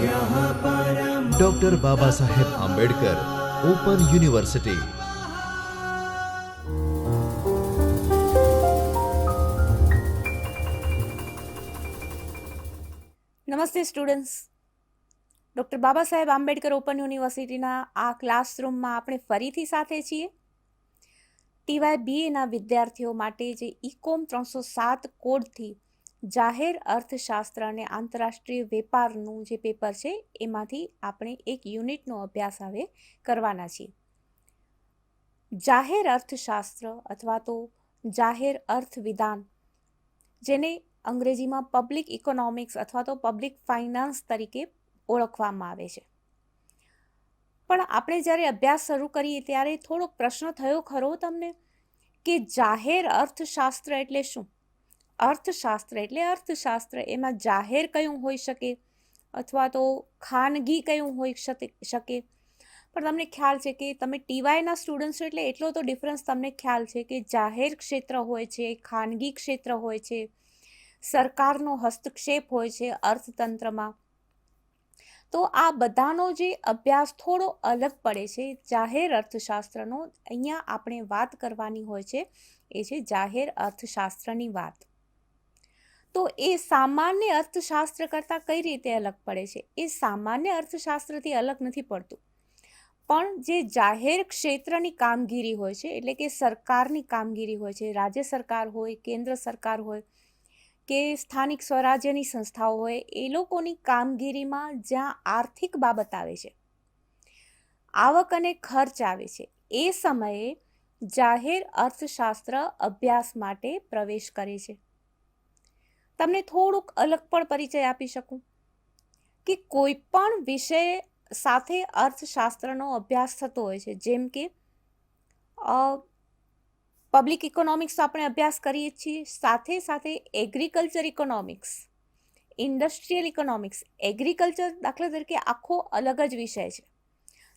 Doctor Baba Saheb Ambedkar open university નમસ્તે students. Doctor Baba Saheb Ambedkar open યુનિવર્સિટીના આ ક્લાસરૂમમાં આપણે ફરીથી સાથે છીએ. ટીવાય બીએના વિદ્યાર્થીઓ માટે જે ઇકોમ ત્રણસો સાત કોડથી જાહેર અર્થશાસ્ત્ર અને આંતરરાષ્ટ્રીય વેપારનું જે પેપર છે, એમાંથી આપણે એક યુનિટનો અભ્યાસ હવે કરવાના છીએ. જાહેર અર્થશાસ્ત્ર અથવા તો જાહેર અર્થવિધાન, જેને અંગ્રેજીમાં પબ્લિક ઇકોનોમિક્સ અથવા તો પબ્લિક ફાઇનાન્સ તરીકે ઓળખવામાં આવે છે. પણ આપણે જ્યારે અભ્યાસ શરૂ કરીએ ત્યારે થોડોક પ્રશ્ન થયો ખરો તમને કે જાહેર અર્થશાસ્ત્ર એટલે શું? અર્થશાસ્ત્ર એટલે અર્થશાસ્ત્ર એમાં જાહેર કયું હોઈ શકે અથવા તો ખાનગી કયું હોઈ શકે પણ તમને ખ્યાલ છે કે તમે ટીવાયના સ્ટુડન્ટ છો એટલે એટલો તો ડિફરન્સ તમને ખ્યાલ છે કે જાહેર ક્ષેત્ર હોય છે, ખાનગી ક્ષેત્ર હોય છે, સરકારનો હસ્તક્ષેપ હોય છે અર્થતંત્રમાં. તો આ બધાનો જે અભ્યાસ થોડો અલગ પડે છે. જાહેર અર્થશાસ્ત્રનો અહીંયા આપણે વાત કરવાની હોય છે, એ છે જાહેર અર્થશાસ્ત્રની વાત. તો એ સામાન્ય અર્થશાસ્ત્ર કરતાં કઈ રીતે અલગ પડે છે? એ સામાન્ય અર્થશાસ્ત્રથી અલગ નથી પડતું. પણ જે જાહેર ક્ષેત્રની કામગીરી હોય છે, એટલે કે સરકારની કામગીરી હોય છે, રાજ્ય સરકાર હોય, કેન્દ્ર સરકાર હોય, કે સ્થાનિક સ્વરાજ્યની સંસ્થાઓ હોય, એ લોકોની કામગીરીમાં જ્યાં આર્થિક બાબત આવે છે, આવક અને ખર્ચ આવે છે, એ સમયે જાહેર અર્થશાસ્ત્ર અભ્યાસ માટે પ્રવેશ કરે છે. તમને થોડુંક અલગ પણ પરિચય આપી શકું? કે કોઈ પણ વિષય સાથે અર્થશાસ્ત્રનો અભ્યાસ થતો હોય છે, જેમ કે પબ્લિક ઇકોનોમિક્સ આપણે અભ્યાસ કરીએ છીએ, સાથે સાથે agriculture economics industrial economics agriculture દાખલા તરીકે આખો અલગ જ વિષય છે.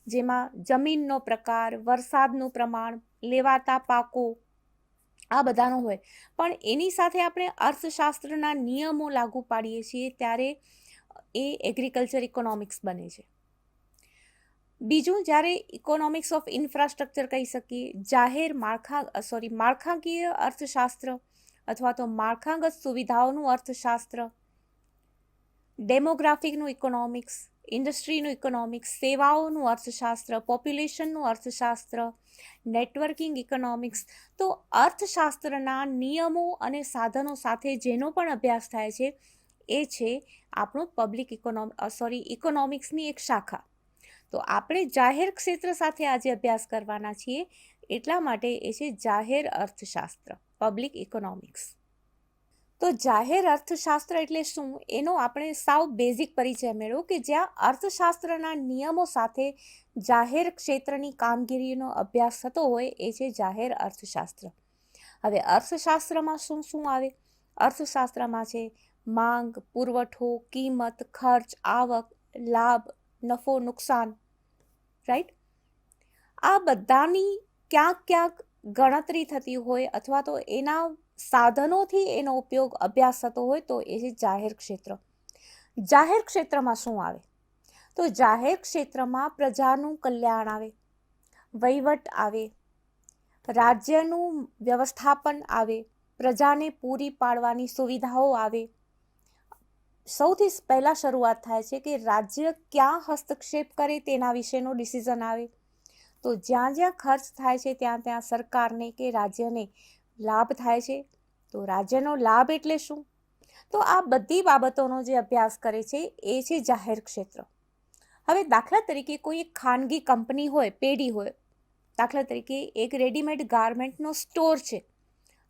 જેમાં જમીનનો પ્રકાર, વરસાદનું પ્રમાણ, લેવાતા પાકો આ બધાનો હોય. પણ એની સાથે આપણે અર્થશાસ્ત્રના નિયમો લાગુ પાડીએ છીએ ત્યારે એ એગ્રીકલ્ચર ઇકોનોમિક્સ બને છે. બીજું, જ્યારે ઇકોનોમિક્સ ઓફ ઇન્ફ્રાસ્ટ્રક્ચર કહી શકીએ, જાહેર માળખા સોરી માળખાકીય અર્થશાસ્ત્ર અથવા તો માળખાગત સુવિધાઓનું અર્થશાસ્ત્ર ડેમોગ્રાફિકનું ઇકોનોમિક્સ ઇન્ડસ્ટ્રીનું ઇકોનોમિક્સ, સેવાઓનું અર્થશાસ્ત્ર, પોપ્યુલેશનનું અર્થશાસ્ત્ર, નેટવર્કિંગ ઇકોનોમિક્સ. તો અર્થશાસ્ત્રના નિયમો અને સાધનો સાથે જેનો પણ અભ્યાસ થાય છે, એ છે આપણું પબ્લિક ઇકોનોમ સોરી, ઇકોનોમિક્સની એક શાખા. તો આપણે જાહેર ક્ષેત્ર સાથે આજે અભ્યાસ કરવાના છીએ, એટલા માટે એ છે જાહેર અર્થશાસ્ત્ર, પબ્લિક ઇકોનોમિક્સ. તો જાહેર અર્થશાસ્ત્ર એટલે શું? એનો આપણે સાવ બેઝિક પરિચય મેળવ્યો કે જ્યાં અર્થશાસ્ત્રના નિયમો સાથે જાહેર ક્ષેત્રની કામગીરીનો અભ્યાસ થતો હોય એ છે જાહેર અર્થશાસ્ત્ર. હવે અર્થશાસ્ત્રમાં શું શું આવે? અર્થશાસ્ત્રમાં છે માંગ, પુરવઠો, કિંમત, ખર્ચ, આવક, લાભ, નફો, નુકસાન રાઈટ આ બધાની ક્યાંક ક્યાંક ગણતરી થતી હોય અથવા તો એના સાધનોથી એનો ઉપયોગ અભ્યાસ થતો હોય તો એ છે જાહેર ક્ષેત્ર. જાહેર ક્ષેત્રમાં શું આવે? તો જાહેર ક્ષેત્રમાં પ્રજાનું કલ્યાણ આવે, વહીવટ આવે, રાજ્યનું વ્યવસ્થાપન આવે, પ્રજાને પૂરી પાડવાની સુવિધાઓ આવે. સૌથી પહેલાં શરૂઆત થાય છે કે રાજ્ય ક્યાં હસ્તક્ષેપ કરે તેના વિશેનો ડિસિઝન આવે. તો જ્યાં જ્યાં ખર્ચ થાય છે ત્યાં ત્યાં સરકારને કે રાજ્યને લાભ થાય છે. તો રાજ્યનો લાભ એટલે શું? તો આ બધી બાબતોનો જે અભ્યાસ કરે છે એ છે જાહેર ક્ષેત્ર. હવે દાખલા તરીકે કોઈ એક ખાનગી કંપની હોય, પેઢી હોય, દાખલા તરીકે એક રેડીમેડ ગાર્મેન્ટનો સ્ટોર છે,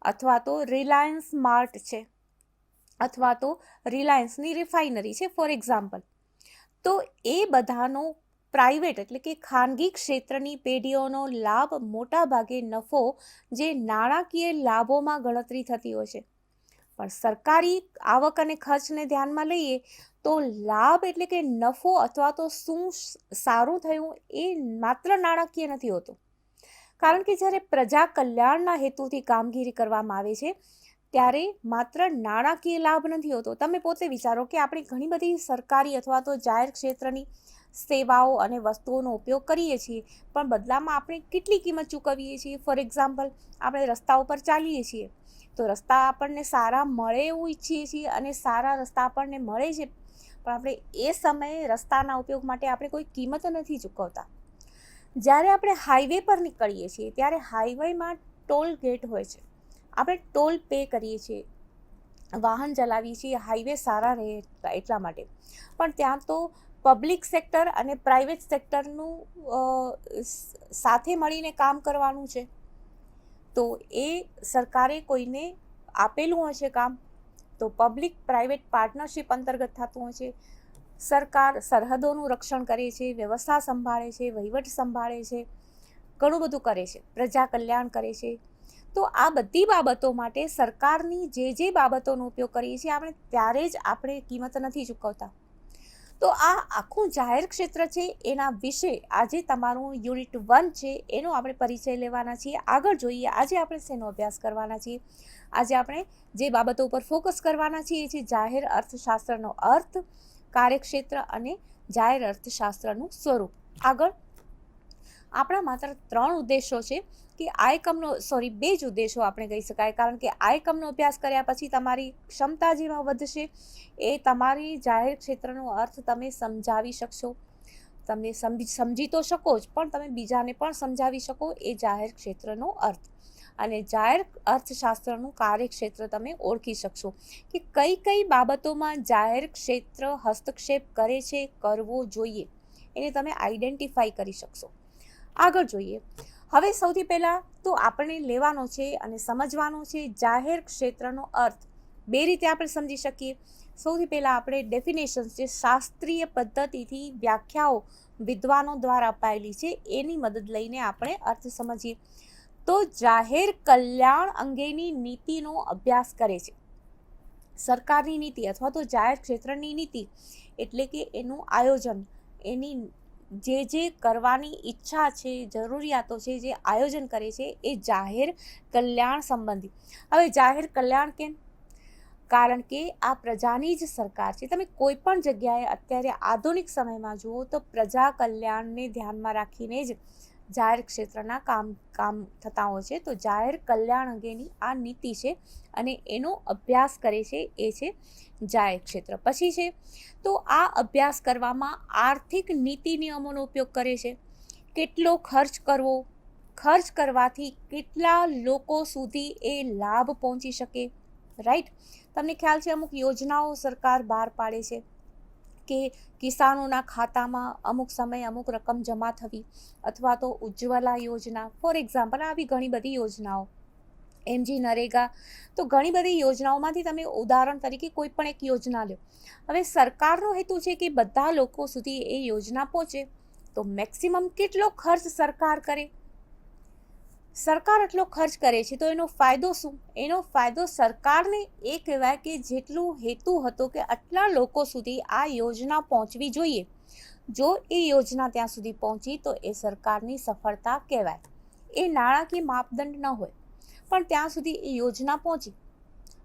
અથવા તો રિલાયન્સ માર્ટ છે, અથવા તો રિલાયન્સની રિફાઇનરી છે ફોર એક્ઝામ્પલ તો એ બધાનો પ્રાઇવેટ એટલે કે ખાનગી ક્ષેત્રની પેઢીઓનો લાભ મોટા ભાગે નફો જે નાણાકીય લાભોમાં ગણતરી થતી હોય છે. પણ સરકારી આવક અને ખર્ચને ધ્યાનમાં લઈએ તો લાભ એટલે કે નફો અથવા તો શું સારું થયું એ માત્ર નાણાકીય નથી હોતું. કારણ કે જ્યારે પ્રજા કલ્યાણના હેતુથી કામગીરી કરવામાં આવે છે, ત્યારે માત્ર નાણાકીય લાભ નથી હોતો. તમે પોતે વિચારો કે આપણે ઘણી બધી સરકારી અથવા તો જાહેર ક્ષેત્રની સેવાઓ અને વસ્તુઓનો ઉપયોગ કરીએ છીએ, પણ બદલામાં આપણે કેટલી કિંમત ચૂકવીએ છીએ? ફોર એક્ઝામ્પલ આપણે રસ્તા ઉપર ચાલીએ છીએ. તો રસ્તા આપણને સારા મળે એવું ઈચ્છીએ છીએ અને સારા રસ્તા આપણને મળે છે. પણ આપણે એ સમયે રસ્તાના ઉપયોગ માટે આપણે કોઈ કિંમત નથી ચૂકવતા. જ્યારે આપણે હાઈવે પર નીકળીએ છીએ, ત્યારે હાઈવેમાં ટોલ ગેટ હોય છે. આપણે ટોલ પે કરીએ છીએ. વાહન ચલાવીએ છીએ, હાઈવે સારા રહે એટલા- માટે. પણ ત્યાં તો પબ્લિક સેક્ટર અને પ્રાઇવેટ સેક્ટરનું સાથે મળીને કામ કરવાનું છે. તો એ સરકારે કોઈને આપેલું હશે કામ, તો પબ્લિક પ્રાઇવેટ પાર્ટનરશિપ અંતર્ગત થતું હોય છે. સરકાર સરહદોનું રક્ષણ કરે છે, વ્યવસ્થા સંભાળે છે, વહીવટ સંભાળે છે, ઘણું બધું કરે છે, પ્રજા કલ્યાણ કરે છે. તો આ બધી બાબતો માટે સરકારની જે જે બાબતોનો ઉપયોગ કરીએ છીએ, આપણે ત્યારે જ આપણે કિંમત નથી ચૂકવતા. તો આ આખું જાહેર ક્ષેત્ર છે, એના વિશે આજે તમારું યુનિટ વન છે, એનો આપણે પરિચય લેવાના છીએ. આગળ જોઈએ, આજે આપણે શેનો અભ્યાસ કરવાના છીએ? આજે આપણે જે બાબતો ઉપર ફોકસ કરવાના છીએ એ છે જાહેર અર્થશાસ્ત્રનો અર્થ, કાર્યક્ષેત્ર અને જાહેર અર્થશાસ્ત્રનું સ્વરૂપ. આગળ, આપણા માત્ર ત્રણ ઉદ્દેશો છે. કે આ એકમનો સોરી બે જ ઉદ્દેશો આપણે કહી શકાય. કારણ કે આ એકમનો અભ્યાસ કર્યા પછી તમારી ક્ષમતા જેમાં વધશે, એ તમારી જાહેર ક્ષેત્રનો અર્થ તમે સમજાવી શકશો. તમે સમજી સમજી તો શકો જ, પણ તમે બીજાને પણ સમજાવી શકો, એ જાહેર ક્ષેત્રનો અર્થ. અને જાહેર અર્થશાસ્ત્રનું કાર્યક્ષેત્ર તમે ઓળખી શકશો કે કઈ કઈ બાબતોમાં જાહેર ક્ષેત્ર હસ્તક્ષેપ કરે છે, કરવો જોઈએ, એને તમે આઈડેન્ટિફાઈ કરી શકશો. આગળ જોઈએ. હવે સૌથી પહેલાં તો આપણે લેવાનો છે અને સમજવાનો છે જાહેર ક્ષેત્રનો અર્થ. બે રીતે આપણે સમજી શકીએ. સૌથી પહેલાં આપણે ડેફિનેશન્સ જે શાસ્ત્રીય પદ્ધતિથી વ્યાખ્યાઓ વિદ્વાનો દ્વારા અપાયેલી છે એની મદદ લઈને આપણે અર્થ સમજીએ. તો જાહેર કલ્યાણ અંગેની નીતિનો અભ્યાસ કરે છે. સરકારની નીતિ અથવા તો જાહેર ક્ષેત્રની નીતિ એટલે કે એનું આયોજન, એની જે જે કરવાની ઈચ્છા છે, જરૂરિયાતો છે, જે આયોજન કરે છે, એ જાહેર કલ્યાણ સંબંધી. હવે જાહેર કલ્યાણ કેમ? કારણ કે આ પ્રજાની જ સરકાર છે. તમે કોઈ પણ જગ્યાએ અત્યારે આધુનિક સમયમાં જુઓ તો પ્રજા કલ્યાણને ધ્યાનમાં રાખીને જ જાહેર ક્ષેત્રના કામ કામ થતા હોય છે. તો જાહેર કલ્યાણ અંગેની આ નીતિ છે અને એનો અભ્યાસ કરે છે એ છે જાહેર ક્ષેત્ર. પછી છે, તો આ અભ્યાસ કરવામાં આર્થિક નીતિ નિયમોનો ઉપયોગ કરે છે. કેટલો ખર્ચ કરવો, ખર્ચ કરવાથી કેટલા લોકો સુધી એ લાભ પહોંચી શકે રાઈટ તમને ખ્યાલ છે અમુક યોજનાઓ સરકાર બહાર પાડે છે. કે કિસાનોના ખાતામાં અમુક સમયે અમુક રકમ જમા થવી અથવા તો ઉજ્જવલા યોજના. ફોર એક્ઝામ્પલ આવી ઘણી બધી યોજનાઓ. એમજી નરેગા, તો ઘણી બધી યોજનાઓમાંથી તમે ઉદાહરણ તરીકે કોઈ પણ એક યોજના લો. હવે સરકારનો હેતુ છે કે બધા લોકો સુધી એ યોજના પહોંચે. તો મેક્સિમમ કેટલો ખર્ચ સરકાર કરે? સરકાર આટલો ખર્ચ કરે છે, તો એનો ફાયદો શું? એનો ફાયદો સરકારને એ કહેવાય કે જેટલું હેતુ હતો કે આટલા લોકો સુધી આ યોજના પહોંચવી જોઈએ. જો એ યોજના ત્યાં સુધી પહોંચી, તો એ સરકારની સફળતા કહેવાય. એ નાણાકીય માપદંડ ન હોય, પણ ત્યાં સુધી એ યોજના પહોંચી.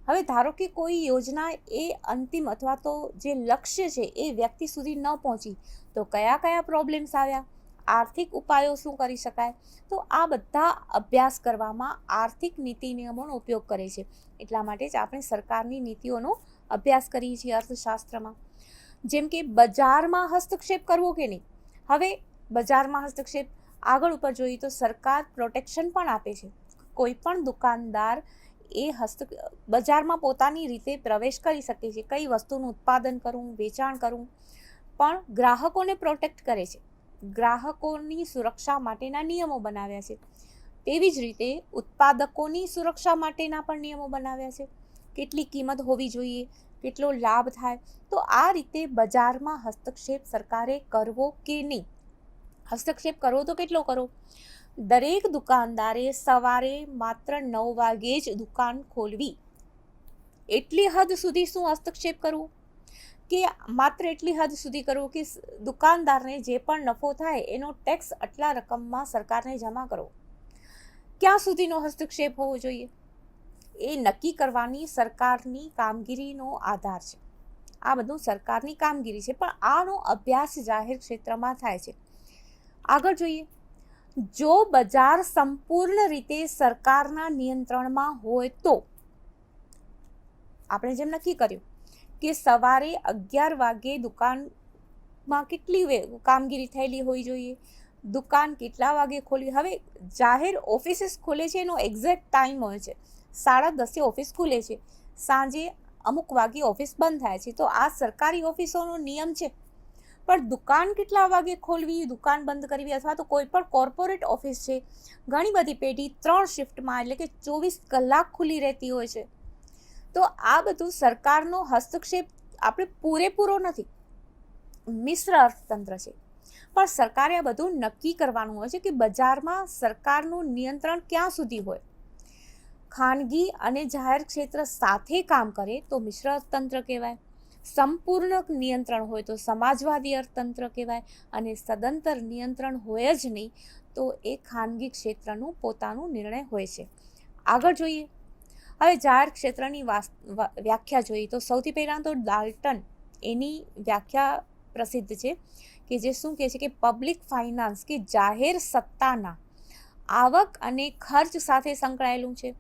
હવે ધારો કે કોઈ યોજના એ અંતિમ અથવા તો જે લક્ષ્ય છે, એ વ્યક્તિ સુધી ન પહોંચી, તો કયા કયા પ્રોબ્લેમ્સ આવ્યા? આર્થિક ઉપાયો શું કરી શકાય? તો આ બધા અભ્યાસ કરવામાં આર્થિક નીતિ નિયમોનો ઉપયોગ કરે છે. એટલા માટે જ આપણે સરકારની નીતિઓનો અભ્યાસ કરીએ છીએ અર્થશાસ્ત્રમાં. જેમ કે બજારમાં હસ્તક્ષેપ કરવો કે નહીં? હવે બજારમાં હસ્તક્ષેપ આગળ ઉપર જોઈએ તો સરકાર પ્રોટેક્શન પણ આપે છે. કોઈ પણ દુકાનદાર એ હસ્ત બજારમાં પોતાની રીતે પ્રવેશ કરી શકે છે. કઈ વસ્તુનું ઉત્પાદન કરવું, વેચાણ કરવું, પણ ગ્રાહકોને પ્રોટેક્ટ કરે છે. ગ્રાહકોની સુરક્ષા માટેના નિયમો બનાવ્યા છે. તેવી જ રીતે ઉત્પાદકોની સુરક્ષા માટેના પણ નિયમો બનાવ્યા છે. કેટલી કિંમત હોવી જોઈએ, કેટલો લાભ થાય, તો આ રીતે બજારમાં હસ્તક્ષેપ સરકારે કરવો કે નહીં? હસ્તક્ષેપ કરવો તો કેટલો કરો? દરેક દુકાનદારે સવારે માત્ર નવ વાગે જ દુકાન ખોલવી. એટલી હદ સુધી શું હસ્તક્ષેપ કરવો? કે માત્ર એટલી હદ સુધી કરવું કે દુકાનદારને જે પણ નફો થાય એનો ટેક્સ આટલા રકમમાં સરકારને જમા કરવો ક્યાં સુધીનો હસ્તક્ષેપ હોવો જોઈએ? એ નક્કી કરવાની સરકારની કામગીરીનો આધાર છે. આ બધું સરકારની કામગીરી છે, પણ આનો અભ્યાસ જાહેર ક્ષેત્રમાં થાય છે. આગળ જોઈએ. જો બજાર સંપૂર્ણ રીતે સરકારના નિયંત્રણમાં હોય તો આપણે જેમ નક્કી કર્યું કે સવારે અગિયાર વાગે દુકાનમાં કેટલી કામગીરી થયેલી હોવી જોઈએ? દુકાન કેટલા વાગે ખોલવી? હવે જાહેર ઓફિસીસ ખોલે છે, એનો એક્ઝેક્ટ ટાઈમ હોય છે. સાડા દસે ઓફિસ ખુલે છે. સાંજે અમુક વાગે ઓફિસ બંધ થાય છે. તો આ સરકારી ઓફિસોનો નિયમ છે. પણ દુકાન કેટલા વાગે ખોલવી, દુકાન બંધ કરવી અથવા તો કોઈ પણ કોર્પોરેટ ઓફિસ છે, ઘણી બધી પેઢી ત્રણ શિફ્ટમાં એટલે કે ચોવીસ કલાક ખુલ્લી રહેતી હોય છે. તો આ બધું સરકારનો હસ્તક્ષેપ આપણે પૂરેપૂરો નથી. મિશ્ર અર્થતંત્ર છે. પણ સરકારે આ બધું નક્કી કરવાનું હોય છે કે બજારમાં સરકારનું નિયંત્રણ ક્યાં સુધી હોય. ખાનગી અને જાહેર ક્ષેત્ર સાથે કામ કરે તો મિશ્ર અર્થતંત્ર કહેવાય. સંપૂર્ણ નિયંત્રણ હોય તો સમાજવાદી અર્થતંત્ર કહેવાય અને સદંતર નિયંત્રણ હોય જ નહીં તો એ ખાનગી ક્ષેત્રનું પોતાનું નિર્ણય હોય છે. આગળ જોઈએ. હવે જાહેર ક્ષેત્રની વ્યાખ્યા જોઈએ તો સૌથી પહેલાં તો ડાલ્ટન એની વ્યાખ્યા પ્રસિદ્ધ છે કે જે શું કહે છે કે પબ્લિક ફાઇનાન્સ કે જાહેર સત્તાના આવક અને ખર્ચ સાથે સંકળાયેલું છે.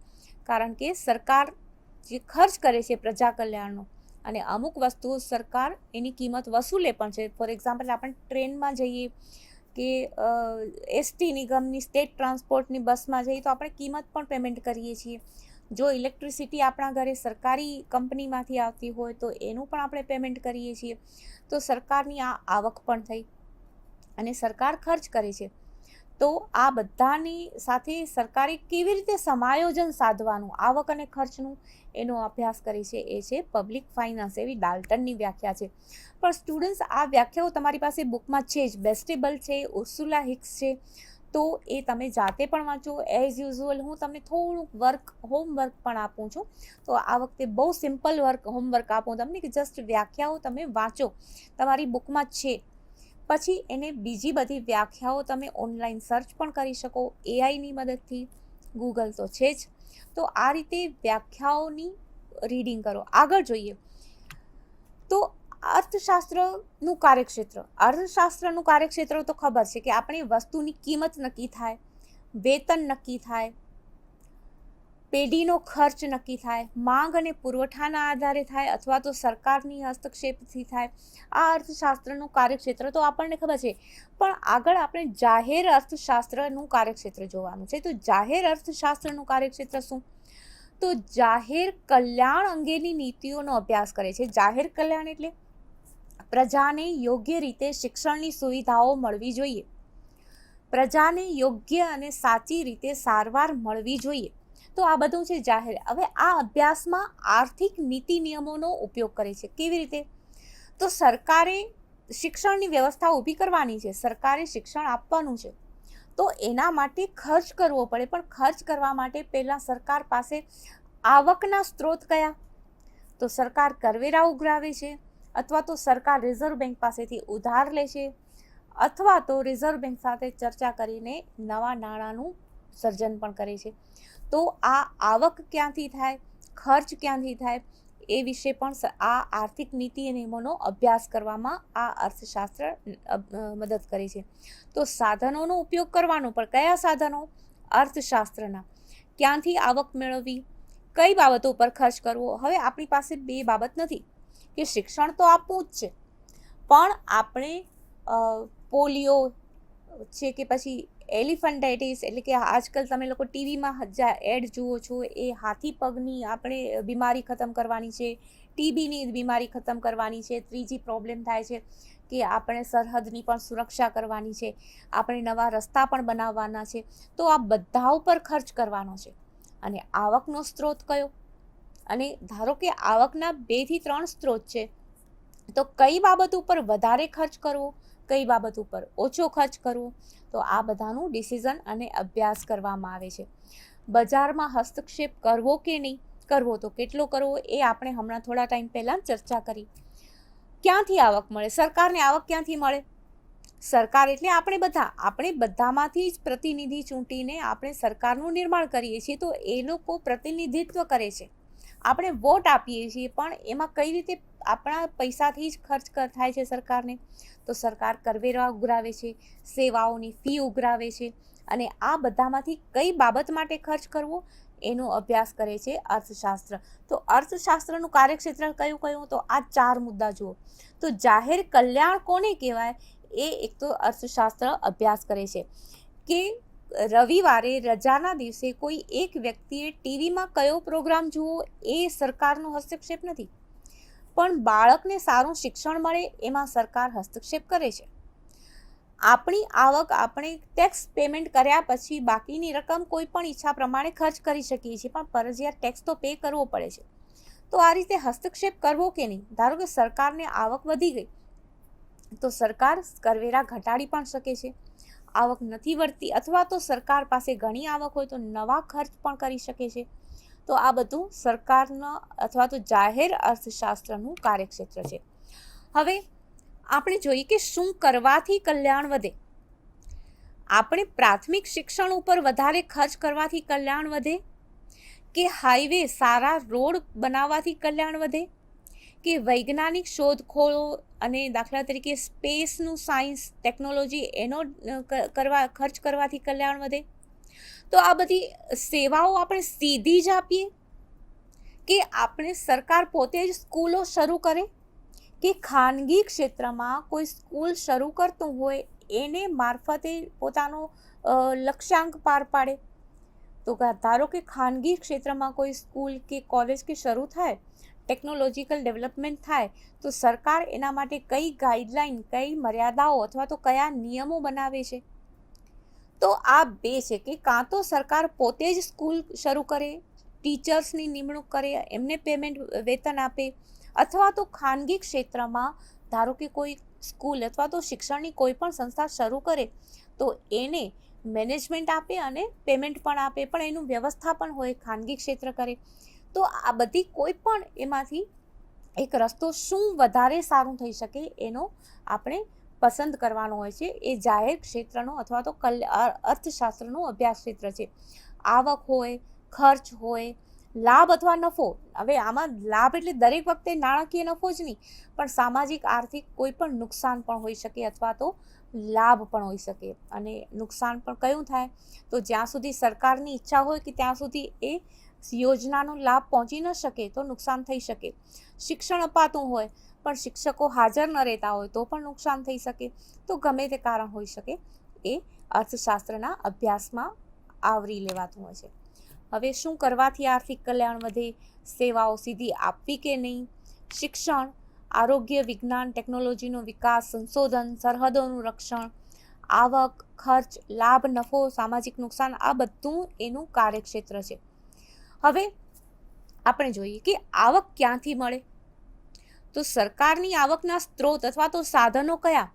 કારણ કે સરકાર જે ખર્ચ કરે છે પ્રજા કલ્યાણનો અને અમુક વસ્તુઓ સરકાર એની કિંમત વસૂલે પણ છે. ફોર એક્ઝામ્પલ આપણે ટ્રેનમાં જઈએ કે એસટી નિગમની સ્ટેટ ટ્રાન્સપોર્ટની બસમાં જઈએ તો આપણે કિંમત પણ પેમેન્ટ કરીએ છીએ. જો ઇલેક્ટ્રિસિટી આપણા ઘરે સરકારી કંપનીમાંથી આવતી હોય તો એનું પણ આપણે પેમેન્ટ કરીએ છીએ. તો સરકારની આ આવક પણ થઈ અને સરકાર ખર્ચ કરે છે. તો આ બધાની સાથે સરકારે કેવી રીતે સમાયોજન સાધવાનું, આવક અને ખર્ચનું એનો અભ્યાસ કરે છે એ છે પબ્લિક ફાઇનાન્સ એવી ડાલ્ટનની વ્યાખ્યા છે. પણ સ્ટુડન્ટ્સ, આ વ્યાખ્યાઓ તમારી પાસે બુકમાં છે જ. બેસ્ટેબલ છે, ઉર્સુલા હિક્સ છે. તો એ તમે જાતે પણ વાંચો. એઝ યુઝ્યુઅલ હું તમને થોડુંક વર્ક હોમવર્ક પણ આપું છું. તો આ વખતે બહુ સિમ્પલ વર્ક હોમવર્ક આપું તમને કે જસ્ટ વ્યાખ્યાઓ તમે વાંચો. તમારી બુકમાં છે. પછી એને બીજી બધી વ્યાખ્યાઓ તમે ઓનલાઈન સર્ચ પણ કરી શકો. એઆઈની મદદથી. ગૂગલ તો છે જ. તો આ રીતે વ્યાખ્યાઓની રીડિંગ કરો. આગળ જોઈએ. તો અર્થશાસ્ત્રનું કાર્યક્ષેત્ર. અર્થશાસ્ત્રનું કાર્યક્ષેત્ર તો ખબર છે કે આપણે વસ્તુની કિંમત નક્કી થાય, વેતન નક્કી થાય, પેઢીનો ખર્ચ નક્કી થાય, માંગ અને પુરવઠાના આધારે થાય અથવા તો સરકારની હસ્તક્ષેપથી થાય. આ અર્થશાસ્ત્રનું કાર્યક્ષેત્ર તો આપણને ખબર છે. પણ આગળ આપણે જાહેર અર્થશાસ્ત્રનું કાર્યક્ષેત્ર જોવાનું છે. તો જાહેર અર્થશાસ્ત્રનું કાર્યક્ષેત્ર શું? તો જાહેર કલ્યાણ અંગેની નીતિઓનો અભ્યાસ કરે છે. જાહેર કલ્યાણ એટલે પ્રજાને યોગ્ય રીતે શિક્ષણની સુવિધાઓ મળવી જોઈએ. પ્રજાને યોગ્ય અને સાચી રીતે સારવાર મળવી જોઈએ. તો આ બધું છે જાહેર. હવે આ અભ્યાસમાં આર્થિક નીતિ નિયમોનો ઉપયોગ કરે છે. કેવી રીતે? તો સરકારે શિક્ષણની વ્યવસ્થા ઊભી કરવાની છે. સરકારે શિક્ષણ આપવાનું છે. તો એના માટે ખર્ચ કરવો પડે. પણ ખર્ચ કરવા માટે પહેલાં સરકાર પાસે આવકના સ્ત્રોત કયા? તો સરકાર કરવેરા ઉઘરાવે છે, અથવા તો સરકાર રિઝર્વ બેંક પાસેથી ઉધાર લે છે, અથવા તો રિઝર્વ બેંક સાથે ચર્ચા કરીને નવા નાણાંનું સર્જન પણ કરે છે. તો આ આવક ક્યાંથી થાય? ખર્ચ ક્યાંથી થાય? એ વિશે પણ આ આર્થિક નીતિ નિયમોનો અભ્યાસ કરવામાં આ અર્થશાસ્ત્ર મદદ કરે છે. તો સાધનોનો ઉપયોગ કરવાનો, પણ કયા સાધનો? અર્થશાસ્ત્રના. ક્યાંથી આવક મેળવવી? કઈ બાબતો પર ખર્ચ કરવો? હવે આપણી પાસે બે બાબત નથી, કે શિક્ષણ તો આપવું જ છે. પણ આપણે પોલિયો છે કે પછી એલિફન્ટાઇટિસ એટલે કે આજકાલ તમે લોકો ટીવીમાં હજા એડ જુઓ છો, એ હાથી પગની આપણે બીમારી ખતમ કરવાની છે, ટીબીની બીમારી ખતમ કરવાની છે, ત્રીજી પ્રોબ્લેમ થાય છે કે આપણે સરહદની પણ સુરક્ષા કરવાની છે, આપણે નવા રસ્તા પણ બનાવવાના છે, તો આ બધા ઉપર ખર્ચ કરવાનો છે. અને આવકનો સ્ત્રોત કયો? અને ધારો કે આવકના બેથી ત્રણ સ્ત્રોત છે, તો કઈ બાબત ઉપર વધારે ખર્ચ કરવો? કઈ બાબત ઉપર ઓછો ખર્ચ કરવો, તો આ બધાનું ડિસિઝન અને અભ્યાસ કરવામાં આવે છે. બજારમાં હસ્તક્ષેપ કરવો કે નહીં? કરવો તો કેટલો કરવો એ આપણે હમણાં થોડા ટાઈમ પહેલાં ચર્ચા કરી. ક્યાંથી આવક મળે? સરકારને આવક ક્યાંથી મળે? સરકાર એટલે આપણે બધા. આપણે બધામાંથી જ પ્રતિનિધિ ચૂંટીને આપણે સરકારનું નિર્માણ કરીએ છીએ તો એ લોકો પ્રતિનિધિત્વ કરે છે. આપણે વોટ આપીએ છીએ, પણ એમાં કઈ રીતે આપણા પૈસાથી જ ખર્ચ થાય છે સરકારને? તો સરકાર કરવેરા ઉઘરાવે છે, સેવાઓની ફી ઉઘરાવે છે, અને આ બધામાંથી કઈ બાબત માટે ખર્ચ કરવો? એનો અભ્યાસ કરે છે અર્થશાસ્ત્ર. તો અર્થશાસ્ત્રનું કાર્યક્ષેત્ર કયું કયું? તો આ ચાર મુદ્દા જુઓ. તો જાહેર કલ્યાણ કોને કહેવાય? એ એક તો અર્થશાસ્ત્ર અભ્યાસ કરે છે. કે રવિવારે રજાના દિવસે કોઈ એક વ્યક્તિએ ટીવીમાં કયો પ્રોગ્રામ જુઓ એ સરકારનો હસ્તક્ષેપ નથી. પણ બાળકને સારું શિક્ષણ મળે એમાં સરકાર હસ્તક્ષેપ કરે છે. આપણી આવક આપણે ટેક્સ પેમેન્ટ કર્યા પછી બાકીની રકમ કોઈ પણ ઈચ્છા પ્રમાણે ખર્ચ કરી શકીએ છીએ, પણ ફરજિયાત ટેક્સ તો પે કરવો પડે છે. તો આ રીતે હસ્તક્ષેપ કરવો કે નહીં? ધારો કે સરકારને આવક વધી ગઈ, તો સરકાર કરવેરા ઘટાડી પણ શકે છે. આવક નથી વધતી અથવા તો સરકાર પાસે ઘણી આવક હોય તો નવા ખર્ચ પણ કરી શકે છે. તો આ બધું સરકારના અથવા તો જાહેર અર્થશાસ્ત્રનું કાર્યક્ષેત્ર છે. હવે આપણે જોઈએ કે શું કરવાથી કલ્યાણ વધે. આપણે પ્રાથમિક શિક્ષણ ઉપર વધારે ખર્ચ કરવાથી કલ્યાણ વધે કે હાઈવે સારા રોડ બનાવવાથી કલ્યાણ વધે? કે વૈજ્ઞાનિક શોધખોળો અને દાખલા તરીકે સ્પેસનું સાયન્સ ટેકનોલોજી એનો કરવા, ખર્ચ કરવાથી કલ્યાણ વધે? તો આ બધી સેવાઓ આપણે સીધી જ આપીએ? કે આપણે સરકાર પોતે જ સ્કૂલો શરૂ કરે? કે ખાનગી ક્ષેત્રમાં કોઈ સ્કૂલ શરૂ કરતું હોય એને મારફતે પોતાનો લક્ષ્યાંક પાર પાડે? તો ધારો કે ખાનગી ક્ષેત્રમાં કોઈ સ્કૂલ કે કોલેજ કે શરૂ થાય ટેકનોલોજીકલ ડેવલપમેન્ટ થાય, તો સરકાર એના માટે કઈ ગાઈડલાઈન કઈ મર્યાદાઓ અથવા તો કયા નિયમો બનાવે છે? તો આ બે છે કે કાં તો સરકાર પોતે જ સ્કૂલ શરૂ કરે ટીચર્સની નિમણૂક કરે, એમને પેમેન્ટ વેતન આપે, અથવા તો ખાનગી ક્ષેત્રમાં ધારો કે કોઈ સ્કૂલ અથવા તો શિક્ષણની કોઈ પણ સંસ્થા શરૂ કરે, તો એને મેનેજમેન્ટ આપે અને પેમેન્ટ પણ આપે, પણ એનું વ્યવસ્થાપન હોય, ખાનગી ક્ષેત્ર કરે. તો આ બધી કોઈ પણ એમાંથી એક રસ્તો શું વધારે સારું થઈ શકે એનો આપણે પસંદ કરવાનો હોય છે. એ જાહેર ક્ષેત્રનો અથવા તો કલ અર્થશાસ્ત્રનું અભ્યાસ ક્ષેત્ર છે. આવક હોય, ખર્ચ હોય, લાભ અથવા નફો. હવે આમાં લાભ એટલે દરેક વખતે નાણાકીય નફો જ નહીં, પણ સામાજિક, આર્થિક કોઈ પણ નુકસાન પણ હોઈ શકે અથવા તો લાભ પણ હોઈ શકે. અને નુકસાન પણ કયું થાય? તો જ્યાં સુધી સરકારની ઈચ્છા હોય કે ત્યાં સુધી એ યોજનાનો લાભ પહોંચી ન શકે તો નુકસાન થઈ શકે. શિક્ષણ અપાતું હોય પણ શિક્ષકો હાજર ન રહેતા હોય તો પણ નુકસાન થઈ શકે. તો ગમે તે કારણ હોઈ શકે એ અર્થશાસ્ત્રના અભ્યાસમાં આવરી લેવાતું હોય છે. હવે શું કરવાથી આર્થિક કલ્યાણ વધે? સેવાઓ સીધી આપવી કે નહીં? શિક્ષણ, આરોગ્ય વિજ્ઞાન, ટેકનોલોજીનો વિકાસ, સંશોધન, સરહદોનું રક્ષણ, આવક, ખર્ચ, લાભ, નફો, સામાજિક નુકસાન આ બધું એનું કાર્યક્ષેત્ર છે. હવે આપણે જોઈએ કે આવક ક્યાંથી મળે? તો સરકારની આવકના સ્ત્રોત અથવા તો સાધનો કયા?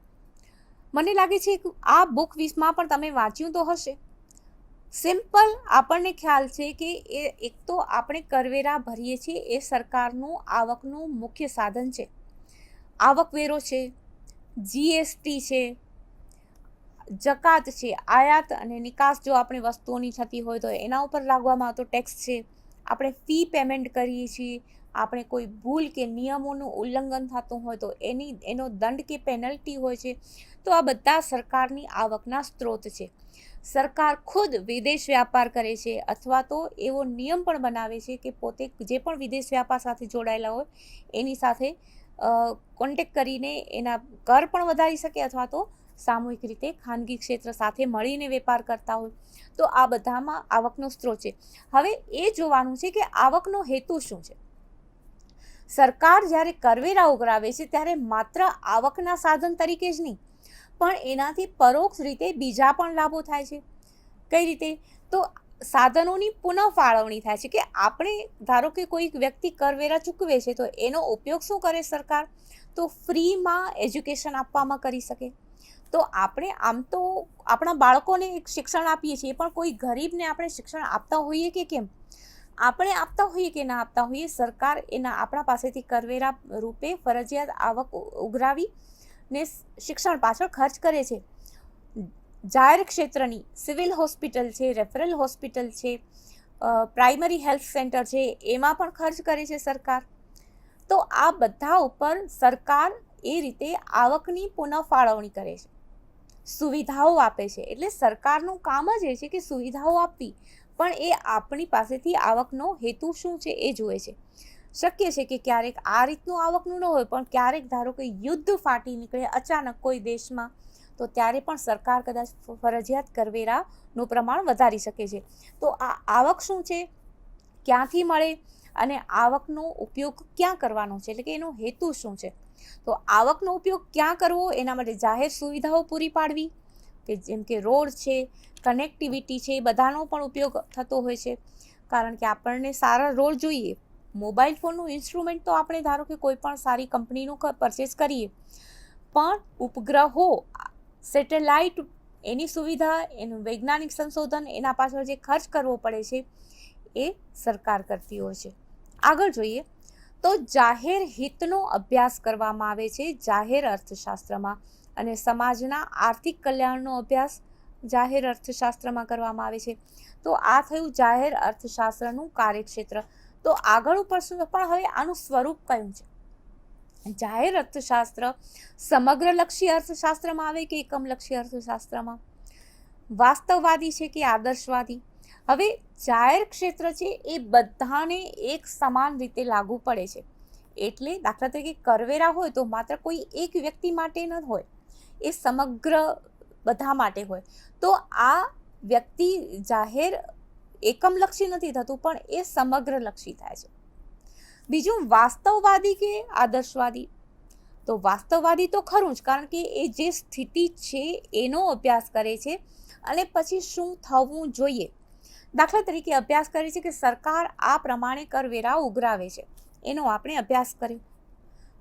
મને લાગે છે કે આ બુક વીસમાં પણ તમે વાંચ્યું તો હશે. સિમ્પલ આપણને ખ્યાલ છે કે એ એક તો આપણે કરવેરા ભરીએ છીએ, એ સરકારનું આવકનું મુખ્ય સાધન છે. આવકવેરો છે જીએસટી છે જકાત છે, આયાત અને નિકાસ જો આપણે વસ્તુઓની થતી હોય તો એના ઉપર લાગવામાં આવતો ટેક્સ છે. આપણે ફી પેમેન્ટ કરીએ છીએ, આપણે કોઈ ભૂલ કે નિયમોનું ઉલ્લંઘન થતું હોય તો એની, એનો દંડ કે પેનલ્ટી હોય છે, તો આ બધા સરકારની આવકના સ્ત્રોત છે. સરકાર ખુદ વિદેશ વ્યાપાર કરે છે અથવા તો એવો નિયમ પણ બનાવે છે કે પોતે જે પણ વિદેશ વ્યાપાર સાથે જોડાયેલા હોય, એની સાથે કોન્ટેક કરીને એના કર પણ વધારી શકે અથવા તો સામૂહિક રીતે ખાનગી ક્ષેત્ર સાથે મળીને વેપાર કરતા હોય. તો આ બધામાં આવકનો સ્ત્રોત છે. હવે એ જોવાનું છે કે આવકનો હેતુ શું છે? સરકાર જ્યારે કરવેરા ઉઘરાવે છે ત્યારે માત્ર આવકના સાધન તરીકે જ નહીં, પણ એનાથી પરોક્ષ રીતે બીજા પણ લાભો થાય છે. કઈ રીતે? તો સાધનોની પુનઃ ફાળવણી થાય છે કે આપણે ધારો કે કોઈક વ્યક્તિ કરવેરા ચૂકવે છે તો એનો ઉપયોગ શું કરે સરકાર? તો ફ્રીમાં એજ્યુકેશન આપવામાં કરી શકે. તો આપણે આમ તો આપણા બાળકોને એક શિક્ષણ આપીએ છીએ, પણ કોઈ ગરીબને આપણે શિક્ષણ આપતા હોઈએ કે કેમ? આપણે આપતા હોઈએ કે ના આપતા હોઈએ, સરકાર એના આપણા પાસેથી કરવેરા રૂપે ફરજિયાત આવક ઉઘરાવી ને શિક્ષણ પાછળ ખર્ચ કરે છે. જાહેર ક્ષેત્રની સિવિલ હોસ્પિટલ છે, રેફરલ હોસ્પિટલ છે પ્રાઇમરી હેલ્થ સેન્ટર છે, એમાં પણ ખર્ચ કરે છે સરકાર. તો આ બધા ઉપર સરકાર એ રીતે આવકની પુનઃ ફાળવણી કરે છે. સુવિધાઓ આપે છે. એટલે સરકારનું કામ જ એ છે કે સુવિધાઓ આપવી. પણ એ આપણી પાસેથી આવકનો હેતુ શું છે એ જુએ છે. શક્ય છે કે ક્યારેક આ રીતનું આવકનું ન હોય, પણ ક્યારેક ધારો કે યુદ્ધ ફાટી નીકળે અચાનક કોઈ દેશમાં, તો ત્યારે પણ સરકાર કદાચ ફરજિયાત કરવેરાનું પ્રમાણ વધારી શકે છે. તો આ આવક શું છે? ક્યાંથી મળે? અને આવકનો ઉપયોગ ક્યાં કરવાનો છે? એટલે કે એનો હેતુ શું છે? તો આવકનો ઉપયોગ ક્યાં કરવો? એના માટે જાહેર સુવિધાઓ પૂરી પાડવી, કે જેમ કે રોડ છે કનેક્ટિવિટી છે, એ બધાનો પણ ઉપયોગ થતો હોય છે. કારણ કે આપણને સારા રોડ જોઈએ, મોબાઈલ ફોનનું ઇન્સ્ટ્રુમેન્ટ તો આપણે ધારો કે કોઈ પણ સારી કંપનીનું પરચેસ કરીએ. પણ ઉપગ્રહો સેટેલાઇટ એની સુવિધા, એનું વૈજ્ઞાનિક સંશોધન, એના પાછળ જે ખર્ચ કરવો પડે છે, એ સરકાર કરતી હોય છે. આગળ જોઈએ તો જાહેર હિતનો અભ્યાસ કરવામાં આવે છે, જાહેર અર્થશાસ્ત્રમાં. અને સમાજના આર્થિક કલ્યાણનો અભ્યાસ જાહેર અર્થશાસ્ત્રમાં કરવામાં આવે છે. તો આ થયું જાહેર અર્થશાસ્ત્રનું કાર્યક્ષેત્ર. તો આગળ ઉપર શું પણ હવે આનું સ્વરૂપ કયું છે? જાહેર અર્થશાસ્ત્ર સમગ્રલક્ષી અર્થશાસ્ત્રમાં આવે કે એકમલક્ષી અર્થશાસ્ત્રમાં? વાસ્તવવાદી છે કે આદર્શવાદી? હવે જાહેર ક્ષેત્ર છે એ બધાને એક સમાન રીતે લાગુ પડે છે. એટલે દાખલા તરીકે કરવેરા હોય તો માત્ર કોઈ એક વ્યક્તિ માટે ન હોય, એ સમગ્ર બધા માટે હોય. તો આ વ્યક્તિ જાહેર એકમલક્ષી નથી થતું, પણ એ સમગ્રલક્ષી થાય છે. બીજું વાસ્તવવાદી કે આદર્શવાદી? તો વાસ્તવવાદી તો ખરું જ, કારણ કે એ જે સ્થિતિ છે એનો અભ્યાસ કરે છે અને પછી શું થવું જોઈએ? દાખલા તરીકે અભ્યાસ કરે છે કે સરકાર આ પ્રમાણે કરવેરા ઉઘરાવે છે. એનો આપણે અભ્યાસ કર્યો.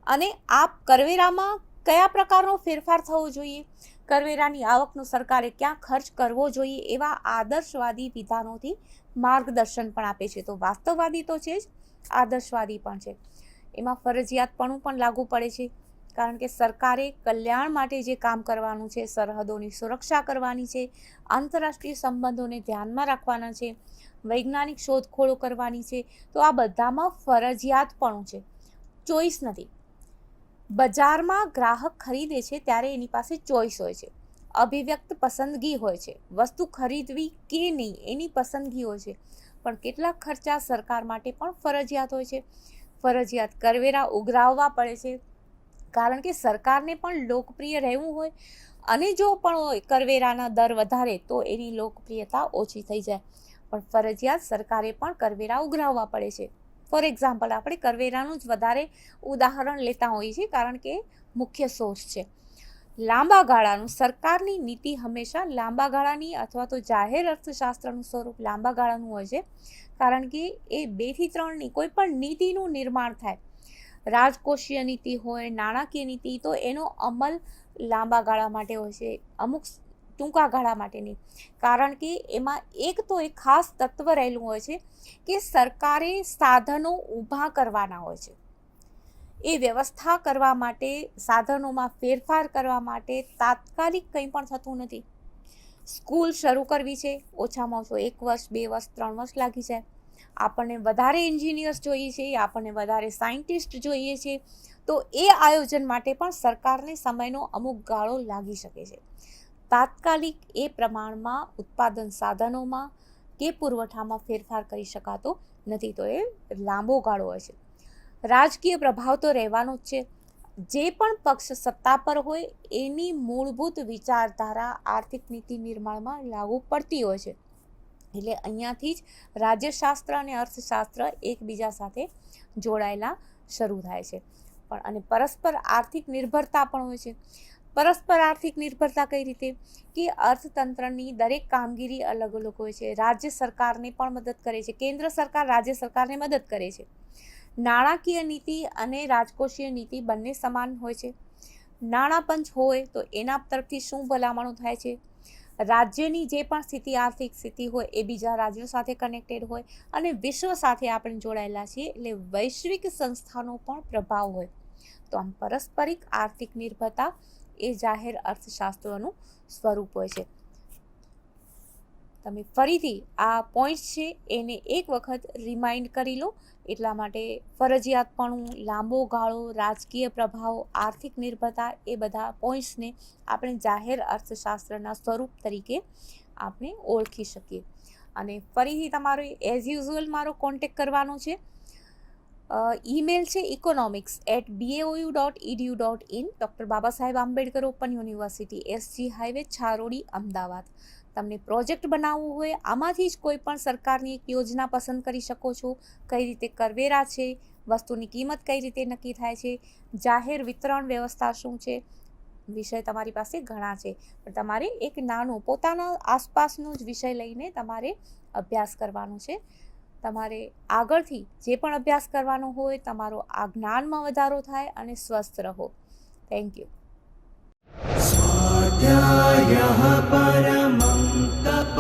અને આ કરવેરામાં કયા પ્રકારનો ફેરફાર થવો જોઈએ? કરવેરાની આવકનો સરકારે ક્યાં ખર્ચ કરવો જોઈએ એવા આદર્શવાદી વિધાનોથી માર્ગદર્શન પણ આપે છે. તો વાસ્તવવાદી તો છે જ, આદર્શવાદી પણ છે. એમાં ફરજિયાતપણું પણ લાગુ પડે છે. કારણ કે સરકારે કલ્યાણ માટે જે કામ કરવાનું છે, સરહદોની સુરક્ષા કરવાની છે, આંતરરાષ્ટ્રીય સંબંધોને ધ્યાનમાં રાખવાના છે, વૈજ્ઞાનિક શોધખોળો કરવાની છે, તો આ બધામાં ફરજિયાત પણ છે. ચોઈસ નથી. બજારમાં ગ્રાહક ખરીદે છે ત્યારે એની પાસે ચોઈસ હોય છે. અભિવ્યક્ત પસંદગી હોય છે. વસ્તુ ખરીદવી કે નહીં, એની પસંદગી હોય છે. પણ કેટલાક ખર્ચા સરકાર માટે પણ ફરજિયાત હોય છે. ફરજિયાત કરવેરા ઉઘરાવવા પડે છે. કારણ કે સરકારને પણ લોકપ્રિય રહેવું હોય અને જો પણ કરવેરાના દર વધારે, તો એની લોકપ્રિયતા ઓછી થઈ જાય. પણ ફરજિયાત સરકારે પણ કરવેરા ઉઘરાવવા પડે છે. ફોર એક્ઝામ્પલ, આપણે કરવેરાનું જ વધારે ઉદાહરણ લેતા હોઈએ છીએ, કારણ કે મુખ્ય સોર્સ છે. લાંબા ગાળાનું, સરકારની નીતિ હંમેશા લાંબા ગાળાની અથવા તો જાહેર અર્થશાસ્ત્રનું સ્વરૂપ લાંબા ગાળાનું હોય છે. કારણ કે એ બેથી ત્રણની કોઈ પણ નીતિનું નિર્માણ થાય. રાજકોષીય નીતિ હોય, નાણાકીય નીતિ, તો એનો અમલ લાંબા ગાળા માટે હોય છે, અમુક ટૂંકા ગાળા માટેની. કારણ કે એમાં એક તો એક ખાસ તત્વ રહેલું હોય છે કે સરકારે સાધનો ઊભા કરવાના હોય છે. એ વ્યવસ્થા કરવા માટે, સાધનોમાં ફેરફાર કરવા માટે તાત્કાલિક કંઈ પણ થતું નથી. સ્કૂલ શરૂ કરવી છે, ઓછામાં ઓછો એક વર્ષ, બે વર્ષ, ત્રણ વર્ષ લાગી જાય. આપણને વધારે એન્જિનિયર્સ જોઈએ છે, આપણને વધારે સાયન્ટિસ્ટ જોઈએ છે, તો એ આયોજન માટે પણ સરકારને સમયનો અમુક ગાળો લાગી શકે છે. તાત્કાલિક એ પ્રમાણમાં ઉત્પાદન સાધનોમાં કે પુરવઠામાં ફેરફાર કરી શકાતો નથી, તો એ લાંબો ગાળો હોય છે. રાજકીય પ્રભાવ તો રહેવાનો જ છે. જે પણ પક્ષ સત્તા પર હોય, એની મૂળભૂત વિચારધારા આર્થિક નીતિ નિર્માણમાં લાગુ પડતી હોય છે. એટલે અહીંયાથી જ રાજ્યશાસ્ત્ર અને અર્થશાસ્ત્ર એકબીજા સાથે જોડાયેલા શરૂ થાય છે. પણ અને પરસ્પર આર્થિક નિર્ભરતા પણ હોય છે. પરસ્પર આર્થિક નિર્ભરતા કઈ રીતે? કે અર્થતંત્રની દરેક કામગીરી અલગ અલગ હોય છે. રાજ્ય સરકારને પણ મદદ કરે છે. કેન્દ્ર સરકાર રાજ્ય સરકારને મદદ કરે છે. નાણાકીય નીતિ અને રાજકોષીય નીતિ બંને સમાન હોય છે. નાણાં પંચ હોય તો એના તરફથી શું ભલામણો થાય છે? રાજ્યની જે પણ સ્થિતિ, આર્થિક સ્થિતિ હોય, એ બીજા રાજ્યો સાથે કનેક્ટેડ હોય અને વિશ્વ સાથે આપણે જોડાયેલા છીએ, એટલે વૈશ્વિક સંસ્થાનો પણ પ્રભાવ હોય. તો આમ પારસ્પરિક આર્થિક નિર્ભરતા એ જાહેર અર્થશાસ્ત્રનું સ્વરૂપ હોય છે. તમે ફરીથી આ પોઈન્ટ છે એને એક વખત રિમાઇન્ડ કરી લો. એટલા માટે ફરજિયાતપણું, લાંબો ગાળો, રાજકીય પ્રભાવ, આર્થિક નિર્ભરતા એ બધા પોઈન્ટ્સને આપણે જાહેર અર્થશાસ્ત્રના સ્વરૂપ તરીકે આપણે ઓળખી શકીએ. અને ફરીથી તમારો એઝ યુઝ્યુઅલ મારો કોન્ટેક કરવાનો છે. ઈમેલ છે economics at BAOU dot EDU dot in doctor Baba Saheb Ambedkar open university SG highway Charodi, Ahmedabad. તમને પ્રોજેક્ટ બનાવવું હોય, આમાંથી જ કોઈ પણ સરકારની એક યોજના પસંદ કરી શકો છો. કઈ રીતે કરવેરા છે, વસ્તુની કિંમત કઈ રીતે નક્કી થાય છે, જાહેર વિતરણ વ્યવસ્થા શું છે, વિષય તમારી પાસે ઘણા છે. પણ તમારે એક નાનો, પોતાના આસપાસનો જ વિષય લઈને તમારે અભ્યાસ કરવાનો છે. તમારે આગળથી જે પણ અભ્યાસ કરવાનો હોય, તમારો આ જ્ઞાનમાં વધારો થાય અને સ્વસ્થ રહો. થેન્ક યુ स्वाध्यायः परमं तप